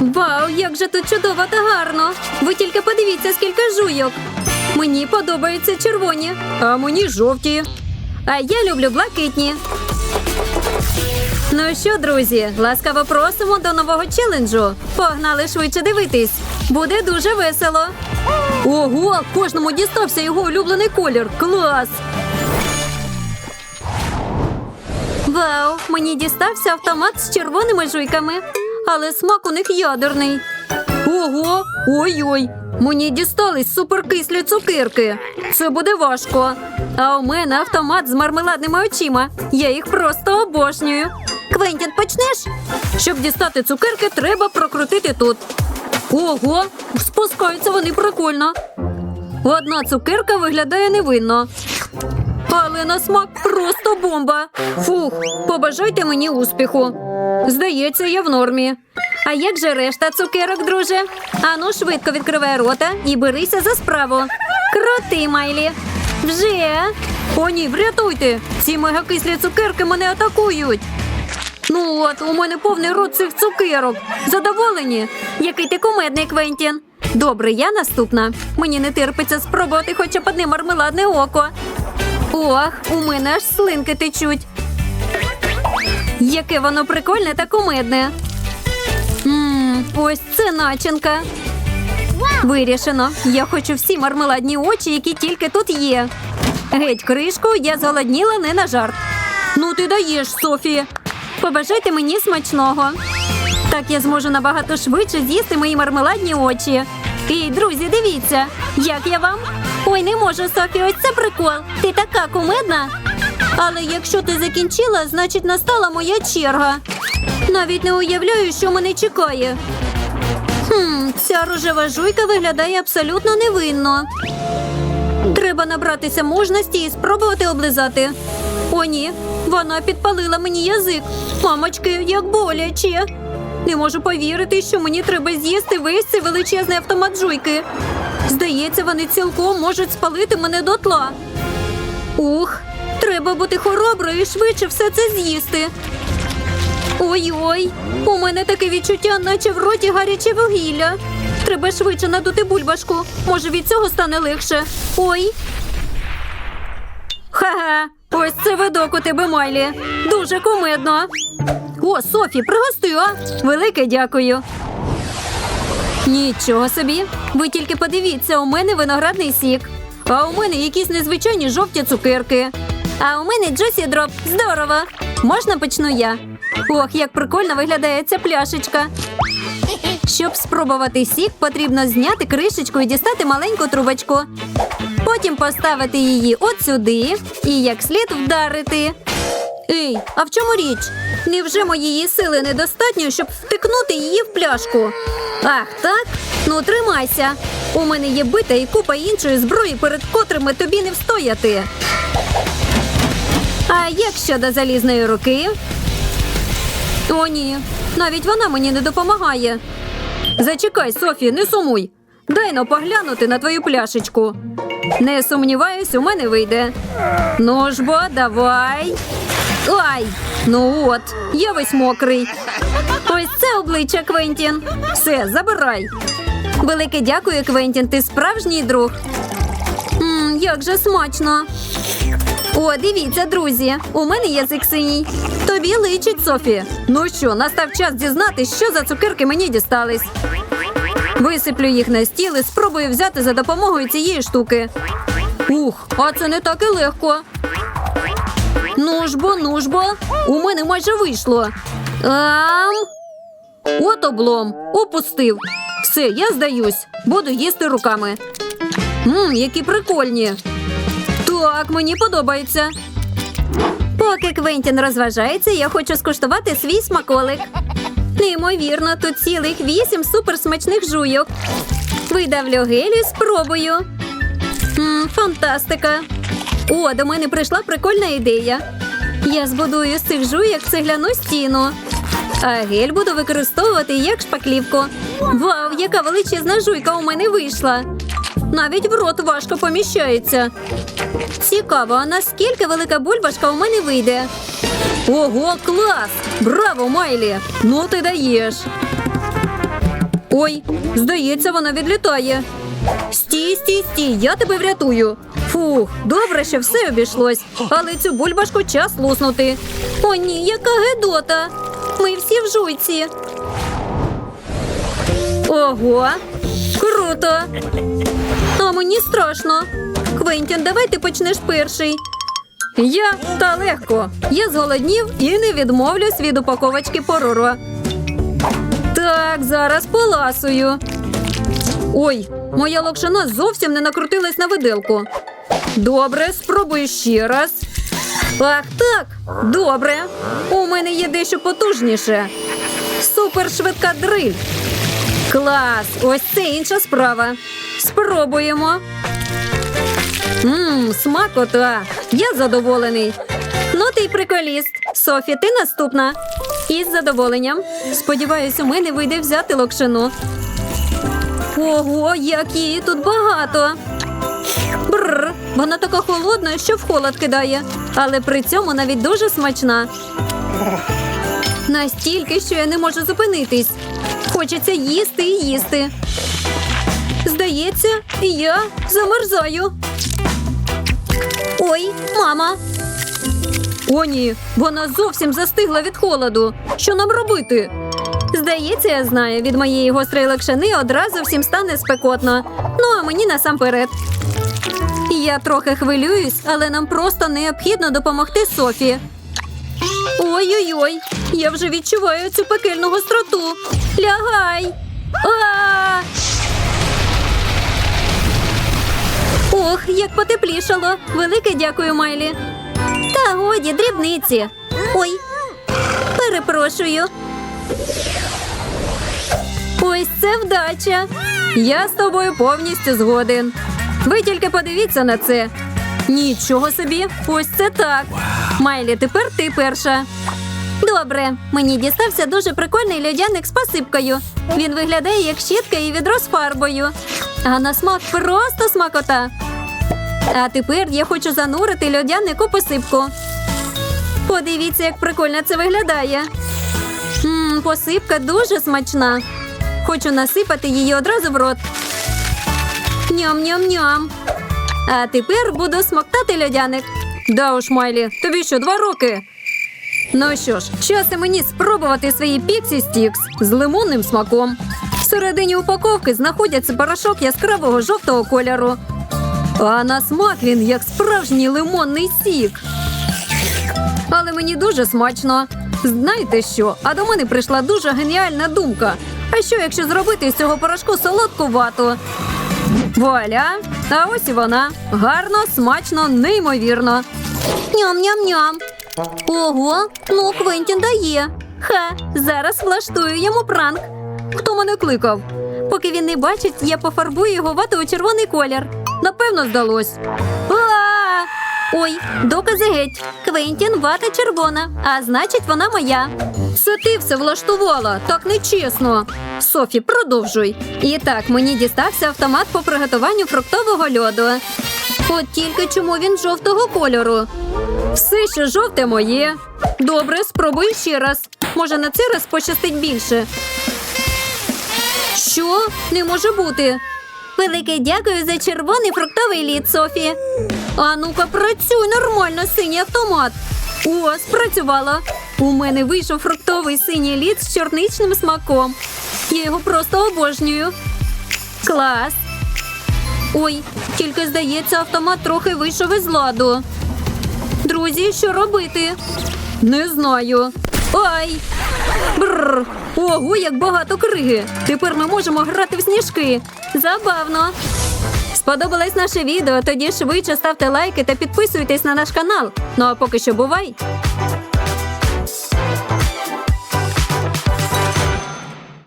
Вау, як же тут чудово та гарно! Ви тільки подивіться, скільки жуйок. Мені подобаються червоні, а мені жовті. А я люблю блакитні. Ну що, друзі, ласкаво просимо до нового челенджу. Погнали швидше дивитись. Буде дуже весело. Ого, кожному дістався його улюблений колір. Клас! Вау, мені дістався автомат з червоними жуйками, але смак у них ядерний. Ого, ой-ой, мені дістались суперкислі цукерки. Це буде важко. А у мене автомат з мармеладними очима. Я їх просто обожнюю. Квентін, почнеш? Щоб дістати цукерки, треба прокрутити тут. Ого, спускаються вони прикольно. Одна цукерка виглядає невинно. Але на смак просто бомба. Фух, побажайте мені успіху. Здається, я в нормі. А як же решта цукерок, друже? Ану, швидко відкривай рота і берися за справу. Крути, Майлі. Вже. О, ні, врятуйте! Ці мегакислі цукерки мене атакують. Ну от, у мене повний рот цих цукерок. Задоволені? Який ти кумедний, Квентін. Добре, я наступна. Мені не терпиться спробувати хоча б одне мармеладне око. Ох, у мене аж слинки течуть. Яке воно прикольне та кумедне. Ммм, ось це начинка. Вирішено. Я хочу всі мармеладні очі, які тільки тут є. Геть кришку, я зголодніла не на жарт. Ну ти даєш, Софі. Побажайте мені смачного. Так я зможу набагато швидше з'їсти мої мармеладні очі. Ей, друзі, дивіться, як я вам? Ой, не можу, Софі, ось це прикол. Ти така кумедна. Але якщо ти закінчила, значить настала моя черга. Навіть не уявляю, що мене чекає. Хм, ця рожева жуйка виглядає абсолютно невинно. Треба набратися мужності і спробувати облизати. О, ні, вона підпалила мені язик. Мамочки, як боляче. Не можу повірити, що мені треба з'їсти весь цей величезний автомат жуйки. Здається, вони цілком можуть спалити мене дотла. Ух, треба бути хороброю і швидше все це з'їсти. Ой-ой, у мене таке відчуття, наче в роті гаряче вугілля. Треба швидше надути бульбашку. Може, від цього стане легше. Ой. Ха-ха, ось це видок у тебе, Майлі. Дуже кумедно. О, Софі, пригости, а? Велике дякую. Нічого собі. Ви тільки подивіться, у мене виноградний сік. А у мене якісь незвичайні жовті цукерки. А у мене Джусі дроп. Здорово. Можна почну я? Ох, як прикольно виглядає ця пляшечка. Щоб спробувати сік, потрібно зняти кришечку і дістати маленьку трубочку. Потім поставити її от сюди і як слід вдарити. Ей, а в чому річ? Невже моєї сили недостатньо, щоб втикнути її в пляшку? Ах, так? Ну, тримайся. У мене є бита і купа іншої зброї, перед котрими тобі не встояти. А як щодо залізної руки? О, ні, навіть вона мені не допомагає. Зачекай, Софі, не сумуй. Дай но поглянути на твою пляшечку. Не сумніваюсь, у мене вийде. Ну ж бо, давай. Ай! Ну от, я весь мокрий. Ось це обличчя Квентін. Все, забирай. Велике дякую, Квентін. Ти справжній друг. Мм, як же смачно. О, дивіться, друзі, у мене язик синій. Тобі личить, Софі. Ну що, настав час дізнатись, що за цукерки мені дістались. Висиплю їх на стіл і спробую взяти за допомогою цієї штуки. Ух, а це не так і легко. Ну ж бо, ну ж бо, у мене майже вийшло. Ам... От облом, опустив. Все, я здаюсь. Буду їсти руками. Мм, які прикольні. Так, мені подобається. Поки Квентін розважається, я хочу скуштувати свій смаколик. Неймовірно, тут цілих вісім суперсмачних жуйок. Видавлю гель і спробую. М, фантастика. О, до мене прийшла прикольна ідея. Я збудую з цих жуйок цегляну стіну. А гель буду використовувати як шпаклівку. Вау, яка величезна жуйка у мене вийшла. Навіть в рот важко поміщається. Цікаво, а наскільки велика бульбашка у мене вийде? Ого, клас! Браво, Майлі! Ну ти даєш. Ой, здається, вона відлітає. Стій, стій, стій, я тебе врятую. Фух, добре, що все обійшлось, але цю бульбашку час луснути. О, ні, яка гедота. Ми всі в жуйці. Ого, круто. А мені страшно. Квентін, давай ти почнеш перший. Я та легко. Я зголоднів і не відмовлюсь від упаковочки пороро. Так, зараз поласую. Ой, моя локшина зовсім не накрутилась на виделку. Добре, спробую ще раз. Ах, так, добре. У мене є дещо потужніше. Супершвидка дриль. Клас! Ось це інша справа. Спробуємо. Мм, смакота. Я задоволений. Ну ти й приколіст. Софі, ти наступна. Із задоволенням. Сподіваюсь, у мене вийде взяти локшину. Ого, як її тут багато. Бррр, вона така холодна, що в холод кидає, але при цьому навіть дуже смачна. Настільки, що я не можу зупинитись. Хочеться їсти і їсти. Здається, я замерзаю. Ой, мама. О, ні, вона зовсім застигла від холоду. Що нам робити? Здається, я знаю, від моєї гострої лакшини одразу всім стане спекотно. Ну, а мені насамперед. Я трохи хвилююсь, але нам просто необхідно допомогти Софі. Ой-ой-ой, я вже відчуваю цю пекельну гостроту. Лягай. А! Ох, як потеплішало. Велике дякую, Майлі. Та годі, дрібниці. Ой, перепрошую. Ось це вдача. Я з тобою повністю згоден. Ви тільки подивіться на це. Нічого собі, ось це так. Майлі, тепер ти перша. Добре, мені дістався дуже прикольний льодяник з посипкою. Він виглядає як щітка і відро з фарбою. А на смак просто смакота. А тепер я хочу занурити льодяник у посипку. Подивіться, як прикольно це виглядає. Мм, посипка дуже смачна. Хочу насипати її одразу в рот. Ням-ням-ням. А тепер буду смоктати льодяник. Да уж, Майлі, тобі що, два роки? Ну що ж, час і мені спробувати свої піксі стікс з лимонним смаком. Всередині упаковки знаходиться порошок яскравого жовтого кольору. А на смак він як справжній лимонний сік. Але мені дуже смачно. Знаєте що? А до мене прийшла дуже геніальна думка. А що, якщо зробити з цього порошку солодку вату? Вуаля! А ось і вона. Гарно, смачно, неймовірно. Ням-ням-ням. Ого, ну Квентін дає. Ха, зараз влаштую йому пранк. Хто мене кликав? Поки він не бачить, я пофарбую його вату у червоний колір. Напевно, здалось. А! Ой, докази геть. Квентін вата червона, а значить, вона моя. Це ти все влаштувала, так нечесно. Софі, продовжуй. І так, мені дістався автомат по приготуванню фруктового льоду. От тільки чому він жовтого кольору. Все, що жовте моє. Добре, спробуй ще раз. Може, на цей раз пощастить більше. Що? Не може бути. Велике дякую за червоний фруктовий лід, Софі. А ну-ка, працюй нормально, синій автомат. О, спрацювало. У мене вийшов фруктовий синій лід з чорничним смаком. Я його просто обожнюю. Клас. Ой, тільки здається, автомат трохи вийшов із ладу. Друзі, що робити? Не знаю. Ай! Бррр. Ого, як багато криги. Тепер ми можемо грати в сніжки. Забавно. Сподобалось наше відео? Тоді швидше ставте лайки та підписуйтесь на наш канал. Ну а поки що бувай!